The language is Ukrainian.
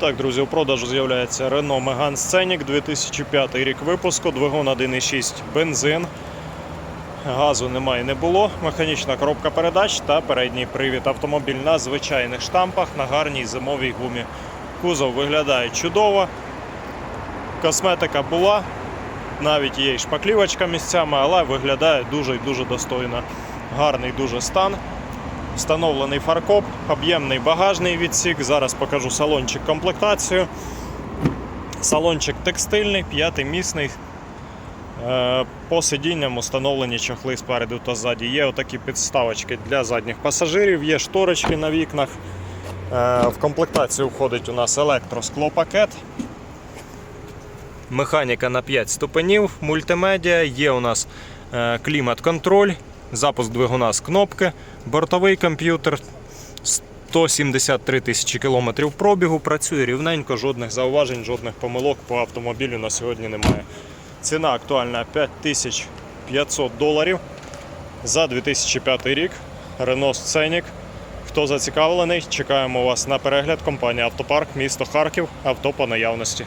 Так, друзі, у продажу з'являється Renault Megane Scenic 2005 рік випуску, двигун 1.6 бензин. Газу немає не було. Механічна коробка передач та передній привід. Автомобіль на звичайних штампах на гарній зимовій гумі. Кузов виглядає чудово. Косметика була, навіть є і шпаклівочка місцями, але виглядає дуже і дуже достойно. Гарний дуже стан. Встановлений фаркоп, об'ємний багажний відсік. Зараз покажу салончик комплектацію. Салончик текстильний, п'ятимісний. Е, По сидінням установлені чохли спереду та ззаді. Є отакі підставочки для задніх пасажирів, є шторочки на вікнах. Е, В комплектацію входить у нас електросклопакет. Механіка на 5 ступенів, мультимедіа, є у нас е, клімат-контроль, запуск двигуна з кнопки, бортовий комп'ютер, 173 тисячі кілометрів пробігу, працює рівненько, жодних зауважень, жодних помилок по автомобілю на сьогодні немає. Ціна актуальна 5500 доларів за 2005 рік. Renault Scenic. Хто зацікавлений, чекаємо вас на перегляд. Компанія Автопарк, місто Харків, авто по наявності.